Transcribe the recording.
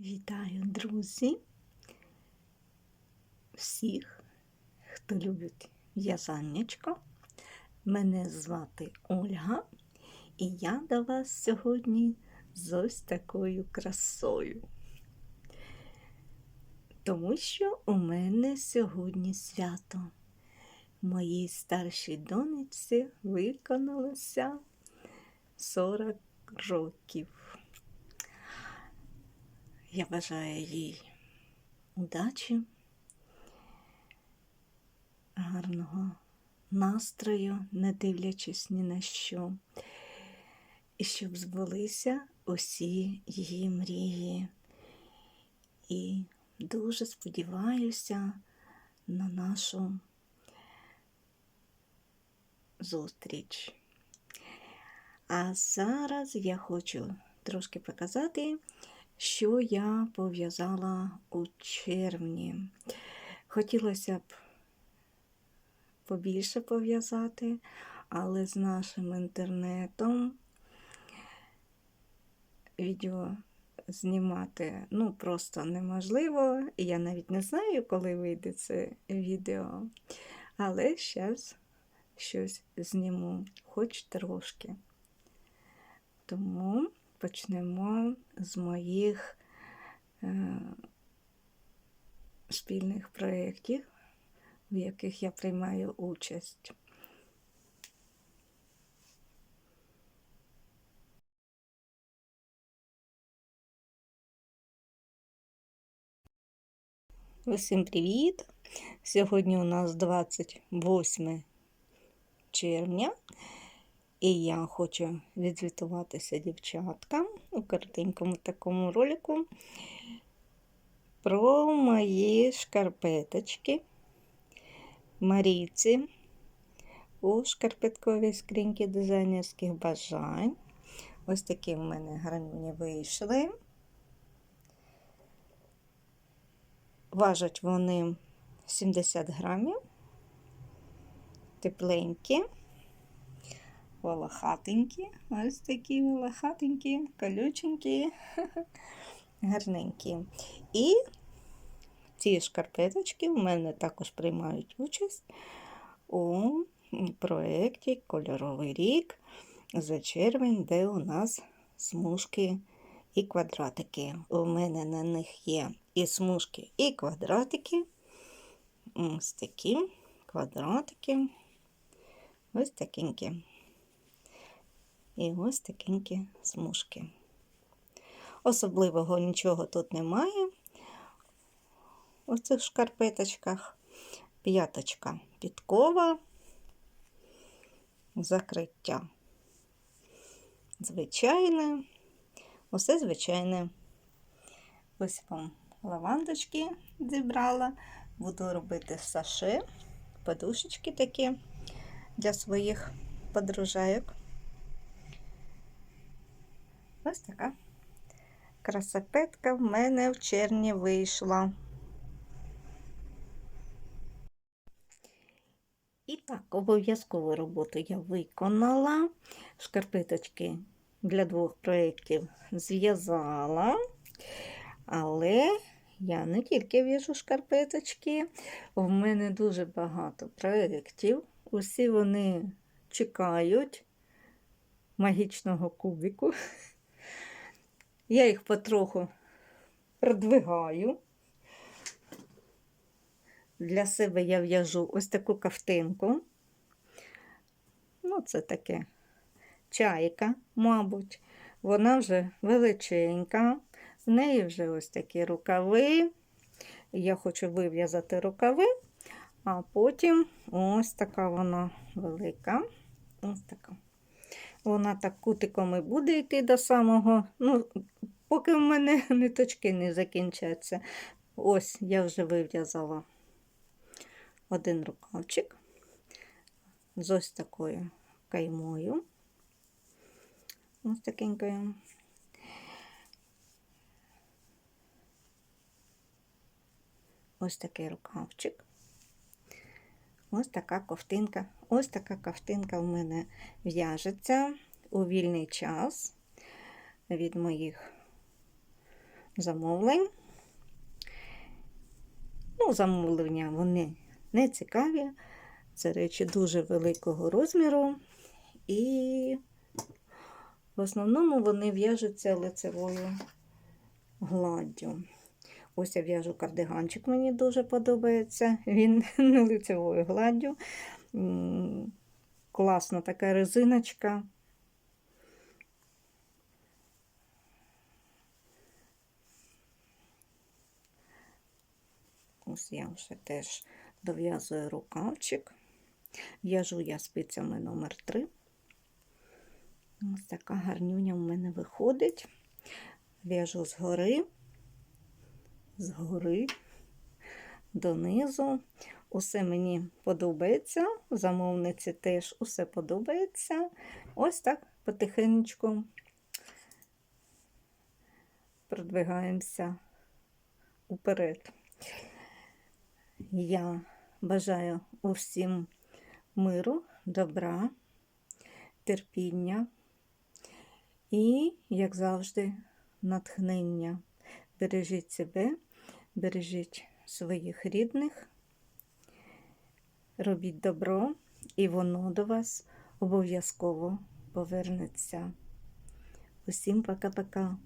Вітаю, друзі! Всіх, хто любить в'язаннячко. Мене звати Ольга, і я до вас сьогодні з ось такою красою. Тому що у мене сьогодні свято. Моїй старшій донечці виконалося 40 років. Я бажаю їй удачі, гарного настрою, не дивлячись ні на що, і щоб збулися усі її мрії. І дуже сподіваюся на нашу зустріч. А зараз я хочу трошки показати що я пов'язала у червні. Хотілося б побільше пов'язати, але з нашим інтернетом відео знімати ну, просто неможливо. Я навіть не знаю, коли вийде це відео. Але зараз щось зніму, хоч трошки. Тому почнемо з моїх е, спільних проєктів, в яких я приймаю участь. Усім привіт! Сьогодні у нас 28 червня. І я хочу відзвітуватися дівчаткам у коротенькому такому ролику про мої шкарпеточки Марійці у шкарпетковій скриньці дизайнерських бажань. Ось такі в мене гарні вийшли. Важать вони 70 грамів, тепленькі волохатенькі, ось такі волохатенькі, колюченькі, гарненькі. І ці шкарпеточки в мене також приймають участь у проєкті Кольоровий рік за червень, де у нас смужки і квадратики. У мене на них є і смужки, і квадратики. Ось такі квадратики. Ось такенькі. І ось такенькі смужки. Особливого нічого тут немає. У цих шкарпеточках. П'яточка підкова, закриття. Звичайне, усе звичайне. Ось вам лавандочки зібрала. Буду робити саше, подушечки такі для своїх подружайок. Ось така красопетка в мене в червні вийшла. І так, обов'язкову роботу я виконала. Шкарпеточки для двох проєктів зв'язала, але я не тільки в'яжу шкарпеточки, в мене дуже багато проєктів. Усі вони чекають магічного кубику. Я їх потроху продвигаю. Для себе я в'яжу ось таку кафтинку. Ну, це таке чайка, мабуть. Вона вже величенька, в неї вже ось такі рукави. Я хочу вив'язати рукави, а потім ось така вона велика. Ось така. Вона так кутиком і буде йти до самого, ну, поки в мене ниточки не закінчаться. Ось я вже вив'язала один рукавчик з ось такою каймою. Ось такенькою. Ось такий рукавчик. Ось така ковтинка. Ось така ковтинка в мене в'яжеться у вільний час від моїх замовлень. Ну, замовлення вони не цікаві. Це речі дуже великого розміру. І в основному вони в'яжуться лицевою гладдю. Ось я в'яжу кардиганчик, мені дуже подобається. Він лицевою гладдю. Класна така резиночка. Ось я вже теж дов'язую рукавчик. В'яжу я спицями номер 3. Ось така гарнюня в мене виходить. В'яжу згори, згори, донизу. Усе мені подобається. Замовниці теж усе подобається. Ось так потихеньку продвигаємося уперед. Я бажаю усім миру, добра, терпіння і, як завжди, натхнення. Бережіть себе, бережіть своїх рідних, робіть добро, і воно до вас обов'язково повернеться. Усім пока-пока.